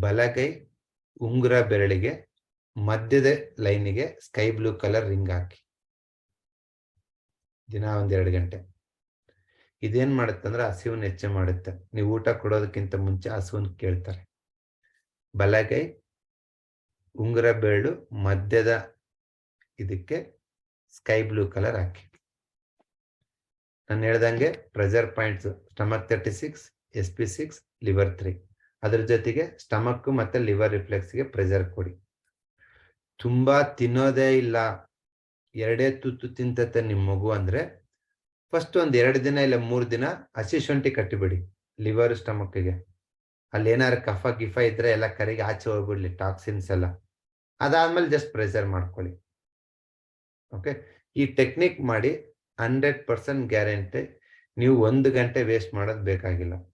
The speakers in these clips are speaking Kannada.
ಬಲಗೈ, ಉಂಗುರ ಬೆರಳಿಗೆ, ಮಧ್ಯದ ಲೈನಿಗೆ ಸ್ಕೈ ಬ್ಲೂ ಕಲರ್ ರಿಂಗ್ ಹಾಕಿ. ದಿನ ಒಂದೆರಡು ಗಂಟೆ. ಇದೇನ್ ಮಾಡುತ್ತೆ ಅಂದ್ರೆ ಹಸಿವನ್ನ ಹೆಚ್ಚು ಮಾಡುತ್ತೆ. ನೀವು ಊಟ ಕೊಡೋದಕ್ಕಿಂತ ಮುಂಚೆ ಹಸುವನ್ ಕೇಳ್ತಾರೆ. ಬಲಗೈ, ಉಂಗುರ ಬೆರಳು, ಮಧ್ಯದ ಇದಕ್ಕೆ ಸ್ಕೈ ಬ್ಲೂ ಕಲರ್ ಹಾಕಿ. ನಾನು ಹೇಳ್ದಂಗೆ pressure points, stomach thirty six, S P six, liver three. ಅದ್ರ ಜೊತೆಗೆ ಸ್ಟಮಕ್ ಮತ್ತೆ ಲಿವರ್ ರಿಫ್ಲೆಕ್ಸ್ಗೆ ಪ್ರೆಷರ್ ಕೊಡಿ. ತುಂಬಾ ತಿನ್ನೋದೇ ಇಲ್ಲ. ಎರಡೇ ತುತ್ತು ತಿಂತತೆ ನಿಮ್ ಮಗು ಅಂದ್ರೆ ಫಸ್ಟ್ ಒಂದ್ ಎರಡು ದಿನ ಇಲ್ಲ ಮೂರು ದಿನ ಹಸಿ ಶುಂಠಿ ಕಟ್ಟಿಬಿಡಿ ಲಿವರ್ ಸ್ಟಮಕ್ಗೆ ಅಲ್ಲಿ ಏನಾರು ಕಫ ಗಿಫ ಇದ್ರೆ ಎಲ್ಲ ಕರಿಗೆ ಆಚೆ ಹೋಗ್ಬಿಡ್ಲಿ ಟಾಕ್ಸಿನ್ಸ್ ಎಲ್ಲ. ಅದಾದ್ಮೇಲೆ ಜಸ್ಟ್ ಪ್ರೆಷರ್ ಮಾಡ್ಕೊಳ್ಳಿ. ಓಕೆ ಈ ಟೆಕ್ನಿಕ್ ಮಾಡಿ ಹಂಡ್ರೆಡ್ ಪರ್ಸೆಂಟ್ ಗ್ಯಾರಂಟಿ ನೀವು ಒಂದು ಗಂಟೆ ವೇಸ್ಟ್ ಮಾಡೋದು ಬೇಕಾಗಿಲ್ಲ.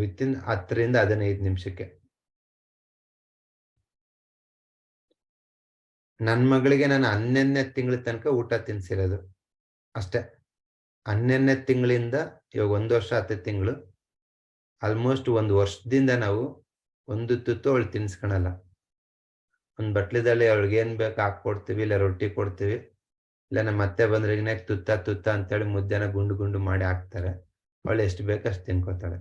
ವಿತಿನ್ ಹತ್ತರಿಂದ ಹದಿನೈದು ನಿಮಿಷಕ್ಕೆ. ನನ್ನ ಮಗಳಿಗೆ ನಾನು ಹನ್ನೆರಡನೇ ತಿಂಗಳ ತನಕ ಊಟ ತಿನ್ಸಿರೋದು. ಅಷ್ಟೇ. ಹನ್ನೆರಡನೇ ತಿಂಗಳಿಂದ ಇವಾಗ ಒಂದು ವರ್ಷ ಹತ್ತು ತಿಂಗಳು. ಆಲ್ಮೋಸ್ಟ್ ಒಂದು ವರ್ಷದಿಂದ ನಾವು ಒಂದು ತುತ್ತು ಅವಳು ತಿನ್ಸ್ಕೊಳಲ್ಲ ಒಂದು ಬಟ್ಲಿದಲ್ಲಿ ಅವಳಿಗೆ ಏನ್ ಬೇಕು ಹಾಕ್ಕೊಡ್ತೀವಿ ಇಲ್ಲ ರೊಟ್ಟಿ ಕೊಡ್ತೀವಿ, ಇಲ್ಲ ನಮ್ಮ ಮತ್ತೆ ಬಂದ್ರೆ ತುತ್ತ ತುತ್ತ ಅಂತೇಳಿ ಮುದ್ದೆನ ಗುಂಡು ಗುಂಡು ಮಾಡಿ ಹಾಕ್ತಾರೆ. ಅವಳು ಎಷ್ಟು ಬೇಕು ಅಷ್ಟು ತಿನ್ಕೋತಾಳೆ.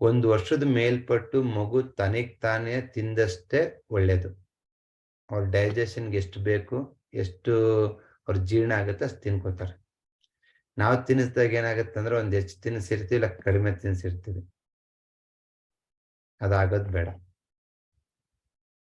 ಒಂದು ವರ್ಷದ ಮೇಲ್ಪಟ್ಟು ಮಗು ತನಗ್ ತಾನೇ ತಿಂದಷ್ಟೇ ಒಳ್ಳೇದು. ಅವ್ರ ಡೈಜೆಷನ್ಗೆ ಎಷ್ಟು ಬೇಕು, ಎಷ್ಟು ಅವ್ರ ಜೀರ್ಣ ಆಗುತ್ತೆ ಅಷ್ಟು ತಿನ್ಕೋತಾರೆ. ನಾವು ತಿನ್ನಿಸ್ದಾಗ ಏನಾಗುತ್ತೆ ಅಂದ್ರೆ ಒಂದು ಹೆಚ್ಚು ತಿನ್ನಿಸಿರ್ತೀವಿ, ಇಲ್ಲ ಕಡಿಮೆ ತಿನ್ನಿಸಿರ್ತೀವಿ. ಅದಾಗೋದು ಬೇಡ.